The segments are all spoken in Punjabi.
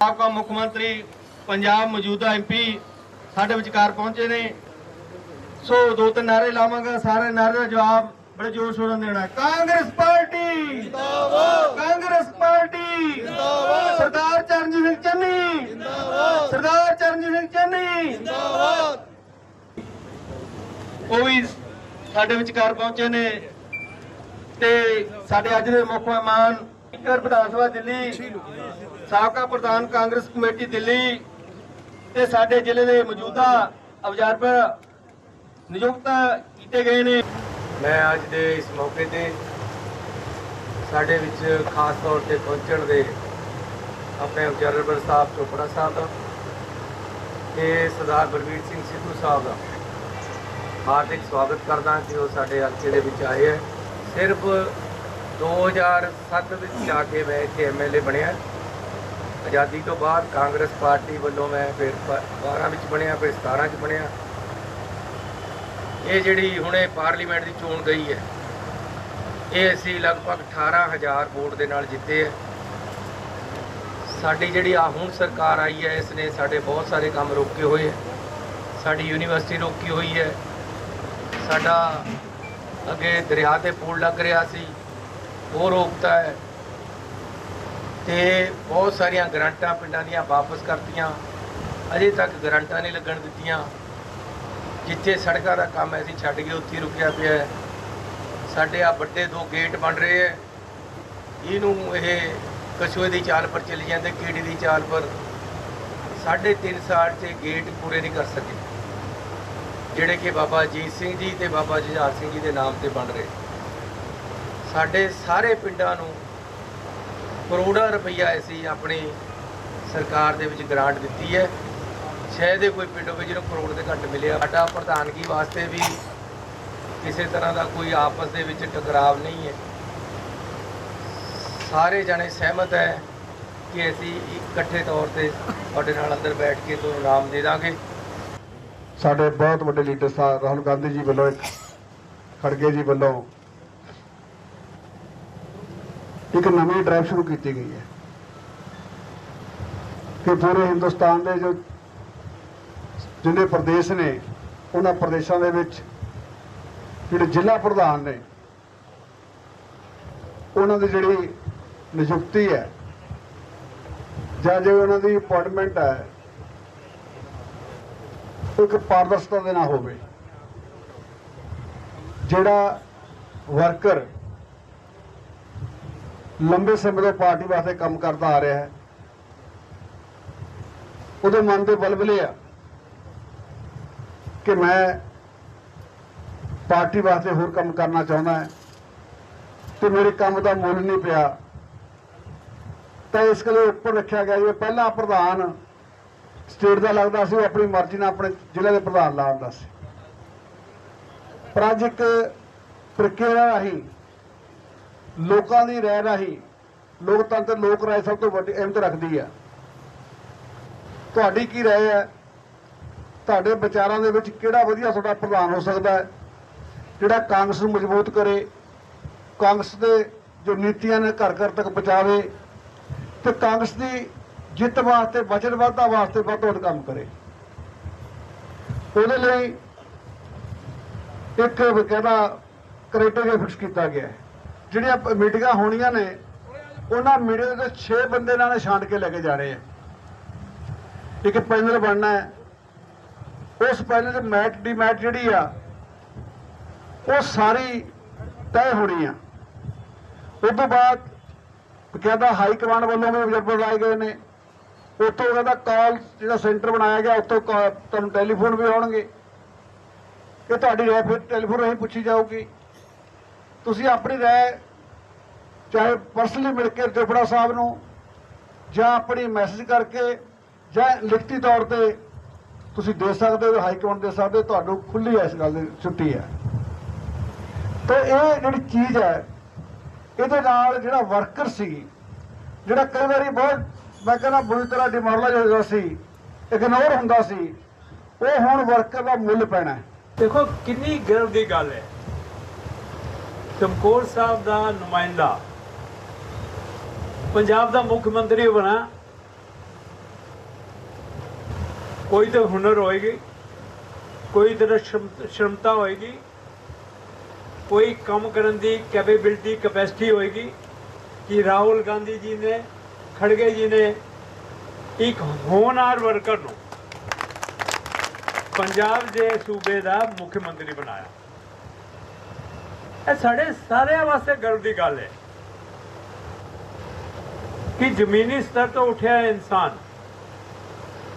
ਸਾਬਕਾ ਮੁੱਖ ਮੰਤਰੀ ਪੰਜਾਬ ਮੌਜੂਦਾ ਐਮਪੀ ਸਾਡੇ ਵਿਚਕਾਰ ਪਹੁੰਚੇ ਨੇ। ਸੋ ਦੋ ਤਿੰਨ ਨਾਰੇ ਲਾਵਾਂਗਾ ਸਾਰੇ ਨਾਰੇ ਦਾ ਜਵਾਬ ਬੜੇ ਜ਼ੋਰ ਸ਼ੋਰ ਨਾਲ ਦੇਣਾ। Congress party! ਜਿੰਦਾਬਾਦ! Congress party! ਜਿੰਦਾਬਾਦ! ਸਰਦਾਰ ਚਰਨਜੀਤ ਸਿੰਘ ਚੰਨੀ! ਜਿੰਦਾਬਾਦ! ਸਰਦਾਰ ਚਰਨਜੀਤ ਸਿੰਘ ਚੰਨੀ! ਜਿੰਦਾਬਾਦ! ਉਹ ਵੀ ਸਾਡੇ ਵਿਚਕਾਰ ਪਹੁੰਚੇ ਨੇ ਤੇ ਸਾਡੇ ਅੱਜ ਦੇ ਮੁੱਖ ਮਹਿਮਾਨ ਸਪੀਕਰ ਵਿਧਾਨ ਸਭਾ ਦਿੱਲੀ। ਸਾਬਕਾ ਪ੍ਰਧਾਨ ਕਾਂਗਰਸ ਕਮੇਟੀ ਦਿੱਲੀ ਤੇ ਸਾਡੇ ਜ਼ਿਲ੍ਹੇ ਦੇ ਮੌਜੂਦਾ ਅਬਜ਼ਰਵਰ ਨਿਯੁਕਤ ਕੀਤੇ ਗਏ ਨੇ। ਮੈਂ ਅੱਜ ਦੇ ਇਸ ਮੌਕੇ ਤੇ ਸਾਡੇ ਵਿੱਚ ਖਾਸ ਤੌਰ ਤੇ ਪਹੁੰਚਣ ਦੇ ਆਪਣੇ ਅਬਜ਼ਰਵਰ ਸਾਹਿਬ ਚੋਪੜਾ ਸਾਹਿਬ ਦਾ ਤੇ ਸਰਦਾਰ ਬਲਵੀਰ ਸਿੰਘ ਸਿੱਧੂ ਸਾਹਿਬ ਦਾ ਹਾਰਦਿਕ ਸਵਾਗਤ ਕਰਦਾ ਕਿ ਉਹ ਸਾਡੇ ਹਲਕੇ ਦੇ ਵਿੱਚ ਆਏ ਹੈ। ਸਿਰਫ 2007 ਵਿੱਚ ਜਾ ਕੇ ਮੈਂ ਇੱਥੇ ਐਮਐਲਏ ਬਣਿਆ। ਆਜ਼ਾਦੀ ਤੋਂ ਬਾਅਦ ਕਾਂਗਰਸ ਪਾਰਟੀ ਵੱਲੋਂ ਮੈਂ ਫਿਰ 12 ਵਿੱਚ ਬਣਿਆ, ਫਿਰ 17 ਚ ਬਣਿਆ। ਇਹ ਜਿਹੜੀ ਹੁਣੇ ਪਾਰਲੀਮੈਂਟ ਦੀ ਚੋਣ ਗਈ ਹੈ, ਇਹ ਅਸੀਂ ਲਗਭਗ 18000 ਵੋਟ ਦੇ ਨਾਲ ਜਿੱਤੇ ਹੈ। ਸਾਡੀ ਜਿਹੜੀ ਆ ਹੁਣ ਸਰਕਾਰ ਆਈ ਹੈ, ਇਸ ਨੇ ਸਾਡੇ ਬਹੁਤ ਸਾਰੇ ਕੰਮ ਰੋਕੇ ਹੋਏ ਹੈ। ਸਾਡੀ ਯੂਨੀਵਰਸਿਟੀ ਰੋਕੀ ਹੋਈ ਹੈ। ਸਾਡਾ ਅੱਗੇ ਦਰਿਆ ਤੇ ਪੁਲ ਲੱਗ ਰਿਹਾ ਸੀ, ਉਹ ਰੋਕਤਾ ਹੈ। ਤੇ ਬਹੁਤ ਸਾਰੀਆਂ ਗਰੰਟਾਂ ਪਿੰਡਾਂ ਦੀਆਂ ਵਾਪਸ ਕਰਤੀਆਂ। ਅਜੇ ਤੱਕ ਗਰੰਟਾਂ ਨਹੀਂ ਲੱਗਣ ਦਿੱਤੀਆਂ। ਜਿੱਥੇ ਸੜਕਾਂ ਦਾ ਕੰਮ ਐ ਸੀ ਛੱਡ ਗਏ ਉੱਥੇ ਹੀ ਰੁਕਿਆ ਪਿਆ ਹੈ। ਸਾਡੇ ਆ ਵੱਡੇ ਦੋ ਗੇਟ ਬਣ ਰਹੇ ਐ ਇਹਨੂੰ ਇਹ ਕਛੂਏ ਦੀ ਚਾਲ ਪਰ ਚੱਲੀ ਜਾਂਦੇ, ਕੀੜੀ ਦੀ ਚਾਲ ਪਰ। ਸਾਢੇ ਤਿੰਨ ਸਾਲ 'ਚ ਗੇਟ ਪੂਰੇ ਨਹੀਂ ਕਰ ਸਕੇ। ਜਿਹੜੇ ਕਿ ਬਾਬਾ ਅਜੀਤ ਸਿੰਘ ਜੀ ਤੇ ਬਾਬਾ ਜੁਝਾਰ ਸਿੰਘ ਜੀ ਦੇ ਨਾਮ ਤੇ ਬਣ ਰਹੇ। ਸਾਡੇ ਸਾਰੇ ਪਿੰਡਾਂ ਨੂੰ ਕਰੋੜਾਂ ਰੁਪਈਆ ਅਸੀਂ ਆਪਣੀ ਸਰਕਾਰ ਦੇ ਵਿੱਚ ਗ੍ਰਾਂਟ ਦਿੱਤੀ ਹੈ। ਸ਼ਾਇਦ ਇਹ ਕੋਈ ਪਿੰਡ ਹੋਵੇ ਜਿਹਨੂੰ ਕਰੋੜ ਦੇ ਘੱਟ ਮਿਲਿਆ। ਸਾਡਾ ਪ੍ਰਧਾਨਗੀ ਵਾਸਤੇ ਵੀ ਕਿਸੇ ਤਰ੍ਹਾਂ ਦਾ ਕੋਈ ਆਪਸ ਦੇ ਵਿੱਚ ਟਕਰਾਵ ਨਹੀਂ ਹੈ। ਸਾਰੇ ਜਣੇ ਸਹਿਮਤ ਹੈ ਕਿ ਅਸੀਂ ਇਕੱਠੇ ਤੌਰ ਤੇ ਤੁਹਾਡੇ ਨਾਲ ਅੰਦਰ ਬੈਠ ਕੇ ਤੁਹਾਨੂੰ ਨਾਮ ਦੇ ਦਾਂਗੇ। ਸਾਡੇ ਬਹੁਤ ਵੱਡੇ ਲੀਡਰ ਸਾਹਿਬ ਰਾਹੁਲ ਗਾਂਧੀ ਜੀ ਵੱਲੋਂ ਇੱਕ, ਖੜਗੇ ਜੀ ਵੱਲੋਂ ਇੱਕ ਨਵੀਂ ਡਰਾਈਵ ਸ਼ੁਰੂ ਕੀਤੀ ਗਈ ਹੈ। ਕਿ ਪੂਰੇ ਹਿੰਦੁਸਤਾਨ ਦੇ ਜੋ ਜਿੰਨੇ ਪ੍ਰਦੇਸ਼ ਨੇ, ਉਹਨਾਂ ਪ੍ਰਦੇਸ਼ਾਂ ਦੇ ਵਿੱਚ ਜਿਹੜੇ ਜ਼ਿਲ੍ਹਾ ਪ੍ਰਧਾਨ ਨੇ, ਉਹਨਾਂ ਦੀ ਜਿਹੜੀ ਨਿਯੁਕਤੀ ਹੈ ਜਾਂ ਜੇ ਉਹਨਾਂ ਦੀ ਅਪਾਇੰਟਮੈਂਟ ਹੈ ਉਹ ਇੱਕ ਪਾਰਦਰਸ਼ਤਾ ਦੇ ਨਾਲ ਹੋਵੇ। ਜਿਹੜਾ ਵਰਕਰ ਲੰਬੇ ਸਮੇਂ ਤੋਂ ਪਾਰਟੀ ਵਾਸਤੇ ਕੰਮ ਕਰਦਾ ਆ ਰਿਹਾ ਹੈ। ਉਹਦੇ ਮਨ ਦੇ ਬਲਬਲੇ ਆ ਕਿ ਮੈਂ ਪਾਰਟੀ ਵਾਸਤੇ ਹੋਰ ਕੰਮ ਕਰਨਾ ਚਾਹੁੰਦਾ ਹੈ ਤੇ ਮੇਰੇ ਕੰਮ ਦਾ ਮੁੱਲ ਨਹੀਂ ਪਿਆ। ਤਾਂ ਇਸ ਲਈ ਉੱਪਰ ਰੱਖਿਆ ਗਿਆ ਜਿਵੇਂ ਪਹਿਲਾ ਪ੍ਰਧਾਨ ਸਟੇਟ ਦਾ ਲੱਗਦਾ ਸੀ, ਉਹ ਆਪਣੀ ਮਰਜ਼ੀ ਨਾਲ ਆਪਣੇ ਜ਼ਿਲ੍ਹੇ ਦੇ ਪ੍ਰਧਾਨ ਲਾ ਦਿੰਦਾ ਸੀ। ਪਰ ਅੱਜ ਇੱਕ ਪ੍ਰਕਿਰਿਆ ਰਾਹੀਂ ਲੋਕਾਂ ਦੀ ਰਾਏ ਰਾਹੀਂ ਲੋਕਤੰਤਰ, ਲੋਕ ਰਾਏ ਸਭ ਤੋਂ ਵੱਡੀ ਅਹਿਮਤ ਰੱਖਦੀ ਹੈ ਤੁਹਾਡੀ ਕੀ ਰਾਏ ਹੈ? ਤੁਹਾਡੇ ਵਿਚਾਰਾਂ ਦੇ ਵਿੱਚ ਕਿਹੜਾ ਵਧੀਆ ਤੁਹਾਡਾ ਪ੍ਰਧਾਨ ਹੋ ਸਕਦਾ ਹੈ? ਜਿਹੜਾ ਕਾਂਗਰਸ ਨੂੰ ਮਜ਼ਬੂਤ ਕਰੇ, ਕਾਂਗਰਸ ਦੇ ਜੋ ਨੀਤੀਆਂ ਨੇ ਘਰ ਘਰ ਤੱਕ ਪਹੁੰਚਾਵੇ ਤੇ ਕਾਂਗਰਸ ਦੀ ਜਿੱਤ ਵਾਸਤੇ ਵਚਨਬੱਧਤਾ ਵਾਸਤੇ ਵੱਧ ਤੋਂ ਵੱਧ ਕੰਮ ਕਰੇ। ਉਹਦੇ ਲਈ ਇੱਕ ਕਹਿੰਦਾ ਕ੍ਰਾਈਟੇਰੀਆ ਫਿਕਸ ਕੀਤਾ ਗਿਆ ਹੈ। ਜਿਹੜੀਆਂ ਮੀਟਿੰਗਾਂ ਹੋਣੀਆਂ ਨੇ, ਉਹਨਾਂ ਮੀਟਿੰਗ ਦੇ 6 ਬੰਦੇ ਨਾਲ ਨੇ ਛਾਂਟ ਕੇ ਲੈ ਕੇ ਜਾਣੇ ਆ। ਇੱਕ ਪੈਨਲ ਬਣਨਾ ਹੈ। ਉਸ ਪੈਨਲ ਦੇ ਮੈਟ ਦੀ ਮੈਟ ਜਿਹੜੀ ਆ, ਉਹ ਸਾਰੀ ਤੈਅ ਹੋਣੀ ਆ। ਉਸ ਤੋਂ ਬਾਅਦ ਕਹਿੰਦਾ ਹਾਈ ਕਮਾਂਡ ਵੱਲੋਂ ਵੀ ਅਬਜ਼ਰਵਰ ਲਾਏ ਗਏ ਨੇ। ਉੱਥੋਂ ਕਹਿੰਦਾ ਕਾਲ ਜਿਹੜਾ ਸੈਂਟਰ ਬਣਾਇਆ ਗਿਆ, ਉੱਥੋਂ ਕਾ- ਤੁਹਾਨੂੰ ਟੈਲੀਫੋਨ ਵੀ ਆਉਣਗੇ। ਇਹ ਤੁਹਾਡੀ ਰਾਏ ਫਿਰ ਟੈਲੀਫੋਨ ਰਾਹੀਂ ਪੁੱਛੀ ਜਾਊਗੀ। ਤੁਸੀਂ ਆਪਣੀ ਰਾਏ ਚਾਹੇ ਪਰਸਨਲੀ ਮਿਲ ਕੇ ਜੋਪੜਾ ਸਾਹਿਬ ਨੂੰ, ਜਾਂ ਆਪਣੀ ਮੈਸੇਜ ਕਰਕੇ, ਜਾਂ ਲਿਖਤੀ ਤੌਰ ਤੇ ਤੁਸੀਂ ਦੇ ਸਕਦੇ ਹੋ ਹਾਈ ਕਮਾਂਡ ਦੇ ਸਕਦੇ ਹੋ ਤੁਹਾਨੂੰ ਖੁੱਲੀ ਇਸ ਗੱਲ ਦੀ ਛੁੱਟੀ ਹੈ। ਤੇ ਇਹ ਜਿਹੜੀ ਚੀਜ਼ ਹੈ, ਇਹਦੇ ਨਾਲ ਜਿਹੜਾ ਵਰਕਰ ਸੀ, ਜਿਹੜਾ ਕਈ ਵਾਰੀ ਬਹੁਤ, ਮੈਂ ਕਹਿੰਦਾ ਬੁਰੀ ਤਰ੍ਹਾਂ ਡਿਮੋਰਲਾਈਜ਼ ਹੋ ਜਾਂਦਾ ਸੀ ਇਗਨੋਰ ਹੁੰਦਾ ਸੀ, ਉਹ ਹੁਣ ਵਰਕਰ ਦਾ ਮੁੱਲ ਪੈਣਾ ਦੇਖੋ, ਕਿੰਨੀ ਗਰਵ ਦੀ ਗੱਲ ਹੈ। ਚਮਕੌਰ ਸਾਹਿਬ ਦਾ ਨੁਮਾਇੰਦਾ ਪੰਜਾਬ ਦਾ ਮੁੱਖ ਮੰਤਰੀ ਬਣਾ। ਕੋਈ ਤਾਂ ਹੁਨਰ ਹੋਏਗੀ, ਕੋਈ ਤਰ੍ਹਾਂ ਸ਼ਰਮਤਾ ਹੋਏਗੀ, ਕੋਈ ਕੰਮ ਕਰਨ ਦੀ ਕੈਪੇਬਿਲਿਟੀ ਕਪੈਸਿਟੀ ਹੋਏਗੀ ਕਿ ਰਾਹੁਲ ਗਾਂਧੀ ਜੀ ਨੇ, ਖੜਗੇ ਜੀ ਨੇ ਇੱਕ ਹੋਣਹਾਰ ਵਰਕਰ ਨੂੰ ਪੰਜਾਬ ਦੇ ਸੂਬੇ ਦਾ ਮੁੱਖ ਮੰਤਰੀ ਬਣਾਇਆ। ਇਹ ਸਾਡੇ ਸਾਰਿਆਂ ਵਾਸਤੇ ਗਰਵ ਦੀ ਗੱਲ ਹੈ। कि जमीनी स्तर तो उठा है इंसान।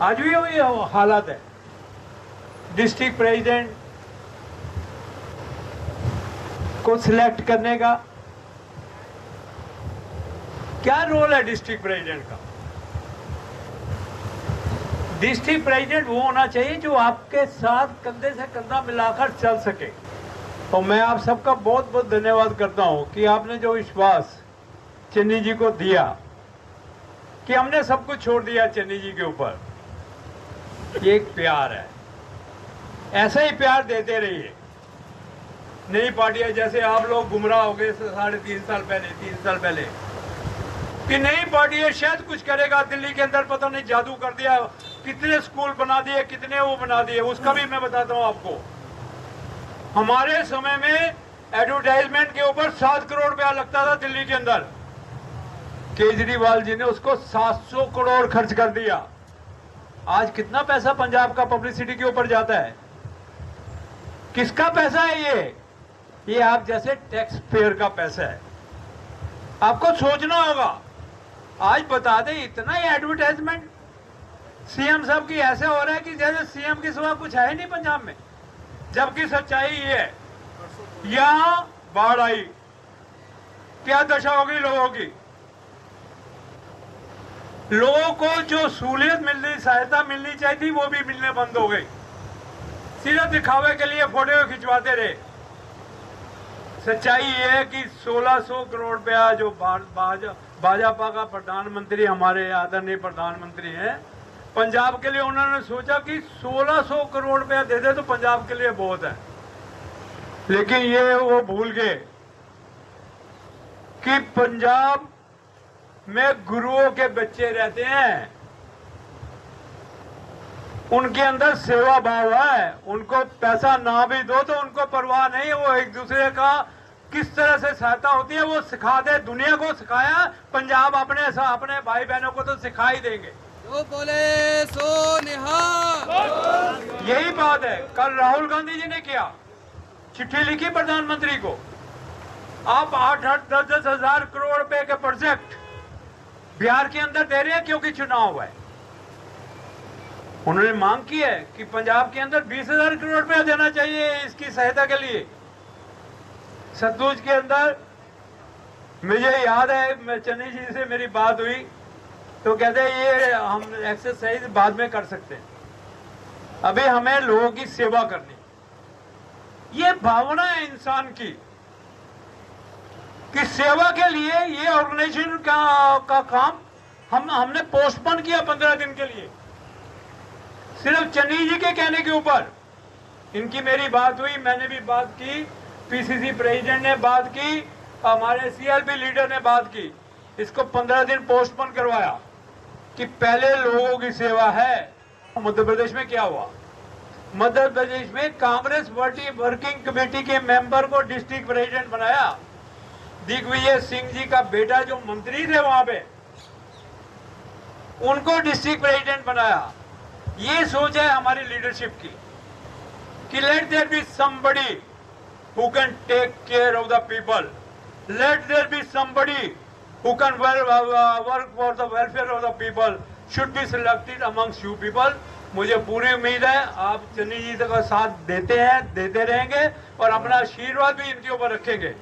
आज भी वही हालत है। डिस्ट्रिक्ट प्रेसिडेंट को सिलेक्ट करने का क्या रोल है डिस्ट्रिक्ट प्रेसिडेंट का? डिस्ट्रिक्ट प्रेसिडेंट वो होना चाहिए जो आपके साथ कंधे से कंधा मिलाकर चल सके। तो मैं आप सबका बहुत बहुत धन्यवाद करता हूँ कि आपने जो विश्वास चन्नी जी को दिया कि हमने सब कुछ छोड़ दिया चन्नी जी के ऊपर। एक प्यार है। ऐसा ही प्यार देते रहिए। नई पार्टियाँ जैसे आप लोग गुमराह हो गए साढ़े तीन साल पहले, तीन साल पहले। कि नई पार्टी है, शायद कुछ करेगा, दिल्ली के अंदर पता नहीं, जादू कर दिया, कितने स्कूल बना दिए, कितने वो बना दिए, उसका भी मैं बताता हूँ आपको। हमारे समय में एडवर्टाइजमेंट के ऊपर सात करोड़ रुपया लगता था दिल्ली के अंदर। केजरीवाल जी ने उसको 700 करोड़ खर्च कर दिया। आज कितना पैसा पंजाब का पब्लिसिटी के ऊपर जाता है? किसका पैसा है ये? ये आप जैसे टैक्स पेयर का पैसा है। आपको सोचना होगा, आज बता दें इतना ही एडवर्टाइजमेंट सीएम साहब की ऐसे हो रहा है कि जैसे सीएम के सिवा कुछ है ही नहीं पंजाब में। जबकि सच्चाई ये है, यहाँ बाढ़ आई। क्या दशा होगी लोगों की? लोगों को जो सहूलियत मिलनी, सहायता मिलनी चाहिए थी, वो भी मिलने बंद हो गई। सीधा दिखावे के लिए फ़ोटो खिंचवाते रहे। सच्चाई ये है कि 1600 करोड़ रुपया जो भाजपा का प्रधानमंत्री, हमारे आदरणीय प्रधानमंत्री हैं, पंजाब के लिए उन्होंने सोचा कि 1600 करोड़ रुपया दे दे तो पंजाब के लिए बहुत है। लेकिन ये वो भूल गए कि पंजाब में गुरुओं के बच्चे रहते हैं। उनके अंदर सेवा भाव है। उनको पैसा ना भी दो तो उनको परवाह नहीं वो एक दूसरे का किस तरह से सहायता होती है वो सिखा दे। दुनिया को सिखाया पंजाब अपने अपने भाई बहनों को तो सिखा ही देंगे। जो बोले सो निहाल यही बात है। कल राहुल गांधी जी ने किया। चिट्ठी लिखी प्रधानमंत्री को। आप आठ आठ दस दस हज़ार करोड़ रुपए के प्रोजेक्ट बिहार के अंदर दे रहे हैं क्योंकि चुनाव हुआ है। उन्होंने मांग की है कि पंजाब के अंदर बीस हज़ार करोड़ रुपया देना चाहिए इसकी सहायता के लिए। सतलुज के अंदर मुझे याद है, मैं चन्नी जी से मेरी बात हुई तो कहते हैं, ये हम एक्सरसाइज बाद में कर सकते हैं। अभी हमें लोगों की सेवा करनी ये भावना है इंसान की। कि सेवा के लिए ये ऑर्गेनाइजेशन का, का काम हम हमने पोस्टपोन किया पंद्रह दिन के लिए। सिर्फ़ चन्नी जी के कहने के ऊपर इनकी मेरी बात हुई मैंने भी बात की पीसीसी प्रेसिडेंट ने बात की हमारे सीएलपी लीडर ने बात की। इसको पंद्रह दिन पोस्टपोन करवाया कि पहले लोगों की सेवा है। मध्य प्रदेश में क्या हुआ? मध्य प्रदेश में कांग्रेस पार्टी वर्किंग कमेटी के मेंबर को डिस्ट्रिक्ट प्रेसिडेंट बनाया। दिग्विजय सिंह जी का बेटा जो मंत्री थे वहाँ पे, उनको डिस्ट्रिक्ट प्रेसिडेंट बनाया। ये सोच है हमारी लीडरशिप की, कि let there be someone who can take care of the people let there be someone who can work for the welfare of the people should be selected amongst you people मुझे पूरी उम्मीद है आप चन्नी जी का साथ देते हैं, देते रहेंगे और अपना आशीर्वाद भी इनके ऊपर रखेंगे।